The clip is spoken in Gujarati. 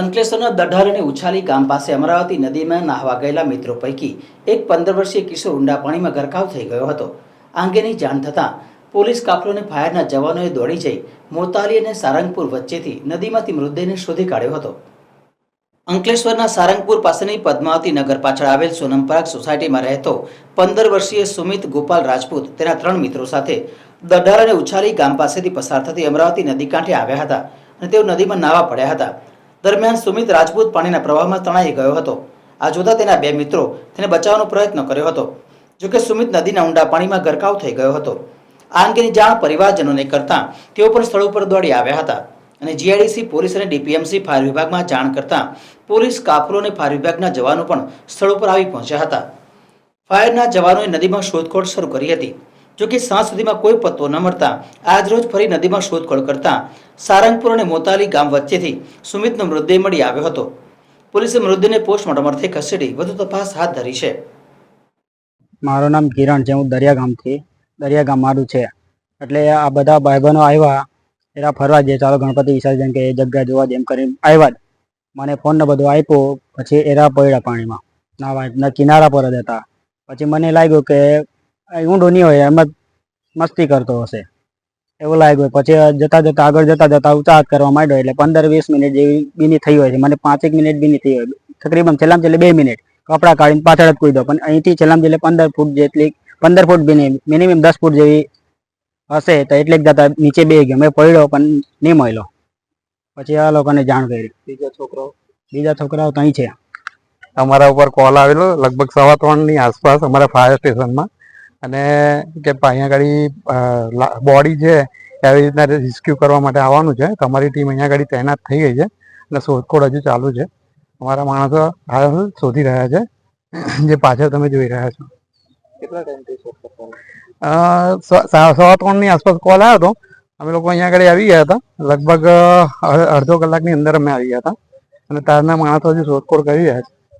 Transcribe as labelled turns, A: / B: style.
A: અંકલેશ્વરના દઢાલ અને ઉછાલી ગામ પાસે અમરાવતી નદીમાં નાહવા ગયેલા મિત્રો પૈકી એક પંદર વર્ષીય કિશોર ઊંડા પાણીમાં ગરકાવ થઈ ગયો હતો. આ અંગેની જાણ થતાં પોલીસ કાફલો ફાયરના જવાનોએ દોડી જઈ મોતાલી અને સારંગપુર વચ્ચેથી નદીમાંથી મૃતદેહને શોધી કાઢ્યો હતો. અંકલેશ્વરના સારંગપુર પાસેની પદ્માવતી નગર પાછળ આવેલ સોનમપરાગ સોસાયટીમાં રહેતો પંદર વર્ષીય સુમિત ગોપાલ રાજપૂત તેના ત્રણ મિત્રો સાથે દઢાર અને ઉછાલી ગામ પાસેથી પસાર થતી અમરાવતી નદી કાંઠે આવ્યા હતા અને તેઓ નદીમાં નાવા પડ્યા હતા. દરમિયાન સુમિત રાજપૂત પાણીના પ્રવાહમાં તણાઈ ગયો હતો. આ જોતા તેના બે મિત્રો તેને બચાવવાનો પ્રયત્ન કર્યો હતો, જોકે સુમિત નદીના ઊંડા પાણીમાં ગરકાવ થઈ ગયો હતો. આ અંગેની જાણ પરિવારજનોને કરતા તેઓ પણ સ્થળ ઉપર દોડી આવ્યા હતા અને જીઆઈડીસી પોલીસ અને ડીપીએમસી ફાયર વિભાગમાં જાણ કરતા પોલીસ કાફલો અને ફાયર વિભાગના જવાનો પણ સ્થળ ઉપર આવી પહોંચ્યા હતા. ફાયરના જવાનોએ નદીમાં શોધખોળ શરૂ કરી હતી. જોકે સાંજ સુધીમાં કોઈ પત્તો ન મળતા. આજરોજ ફરી નદીમાં શોધખોળ કરતા સારંગપુર અને મોતાલી ગામ વચ્ચેથી સુમિતનો મૃતદેહ મળી આવ્યો હતો. પોલીસે મૃતદેહને પોસ્ટમોર્ટમ અર્થે ખસેડી વધુ તપાસ હાથ ધરી છે.
B: મારું નામ કિરણ છે, હું દરિયા ગામથી, દરિયા ગામ મારું છે. એટલે આ બધા ભાઈબંધો આવ્યા એરા ફરવા જઈએ ચાલો ગણપતિ વિસર્જન કે એ જગ્યા જોવા જેમ કરીને આવ્યા મને ફોન ને બધું આપ્યો, પછી એરા પડ્યા પાણીમાં. ના કિનારા પર જ હતા. પછી મને લાગ્યું કે ઊંડું નહીં હોય, એમ જ મસ્તી કરતો હશે. એવું લાગ્યું પછી જતા જતા આગળ જતા જતા ઉત્સાહ કરવા માંડ્યો એટલે પંદર વીસ મિનિટ જેવી બીની થઈ હોય છે. મને પાંચેક મિનિટ બી નહીં થઈ હોય. તકરીબન છેલ્લામાં છેલ્લે બે મિનિટ. કપડાં કાઢીને પાછળ જ કૂદ્યો પણ અહીંથી છેલ્લામાં છેલ્લે પંદર ફૂટ જેટલી, પંદર ફૂટ બી મિનિમમ દસ ફૂટ જેવી હશે તો એટલે જ જતા નીચે બે ગયો. મેં પડ્યો પણ નહીં મળ્યો. પછી આ લોકોને જાણ કરી.
C: બીજો છોકરો,
B: બીજા છોકરાઓ તો અહીં છે.
C: અમારા ઉપર કોલ આવેલો. લગભગ સવા ત્રણની આસપાસ અમારા ફાયર સ્ટેશનમાં અને કે અહીંયા આગળ બોડી છે એવી રીતના રેસ્ક્યુ કરવા માટે આવવાનું છે. તમારી ટીમ અહીંયા આગળ તૈનાત થઈ ગઈ છે. અને શોધખોળ હજુ ચાલુ છે. અમારા માણસો હાલ શોધી રહ્યા છે. જે પાછળ તમે જોઈ રહ્યા છો.
D: કેટલા ટાઈમથી
C: સવા ત્રણની આસપાસ કોલ આવ્યો હતો. અમે લોકો અહીંયા આગળ આવી ગયા હતા. લગભગ અડધો કલાકની અંદર અમે આવી ગયા હતા. અને તારના માણસો હજુ શોધખોળ કરી રહ્યા છે.